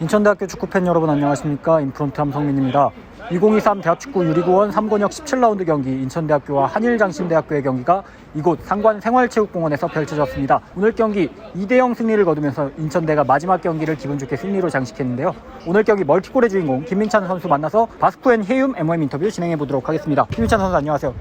인천대학교 축구팬 여러분 안녕하십니까 인프론트 함성민입니다 2023 대학축구 유리구원 3권역 17라운드 경기 인천대학교와 한일장신대학교의 경기가 이곳 상관 생활체육공원에서 펼쳐졌습니다. 오늘 경기 2대0 승리를 거두면서 인천대가 마지막 경기를 기분 좋게 승리로 장식했는데요. 오늘 경기 멀티골의 주인공 김민찬 선수 만나서 바스코엔 헤움 MM 인터뷰 진행해 보도록 하겠습니다. 김민찬 선수 안녕하세요.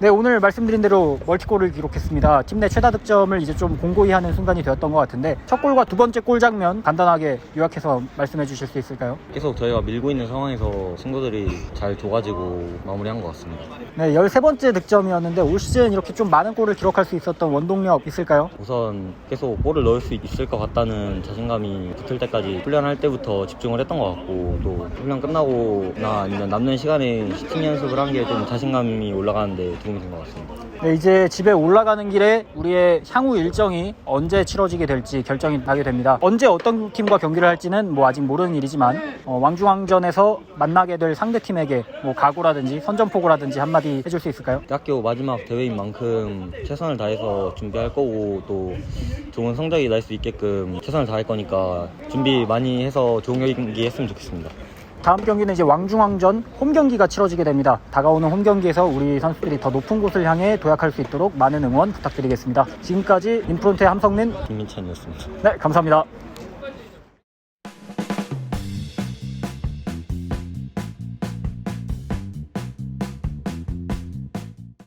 네 오늘 말씀드린 대로 멀티골을 기록했습니다. 팀 내 최다 득점을 이제 좀 공고히 하는 순간이 되었던 것 같은데 첫 골과 두 번째 골 장면 간단하게 요약해서 말씀해 주실 수 있을까요? 계속 저희가 밀고 있는 상황에서 친구들이 잘 줘가지고 마무리한 것 같습니다. 네 13번째 득점이었는데 올 시즌 이렇게 좀 많은 골을 기록할 수 있었던 원동력 있을까요? 우선 계속 골을 넣을 수 있을 것 같다는 자신감이 붙을 때까지 훈련할 때부터 집중을 했던 것 같고 또 훈련 끝나고나 아니면 남는 시간에 슈팅 연습을 한 게 좀 자신감이 올라가는데 된것 같습니다. 네, 이제 집에 올라가는 길에 우리의 향후 일정이 언제 치러지게 될지 결정이 나게 됩니다. 언제 어떤 팀과 경기를 할지는 뭐 아직 모르는 일이지만 어, 왕중왕전에서 만나게 될 상대 팀에게 뭐 각오라든지 선전포고라든지 한마디 해줄 수 있을까요? 대학교 마지막 대회인 만큼 최선을 다해서 준비할 거고 또 좋은 성적이 날 수 있게끔 최선을 다할 거니까 준비 많이 해서 좋은 경기 했으면 좋겠습니다. 다음 경기는 이제 왕중왕전 홈 경기가 치러지게 됩니다. 다가오는 홈 경기에서 우리 선수들이 더 높은 곳을 향해 도약할 수 있도록 많은 응원 부탁드리겠습니다. 지금까지 인프론트의 함성민 김민찬이었습니다. 네 감사합니다.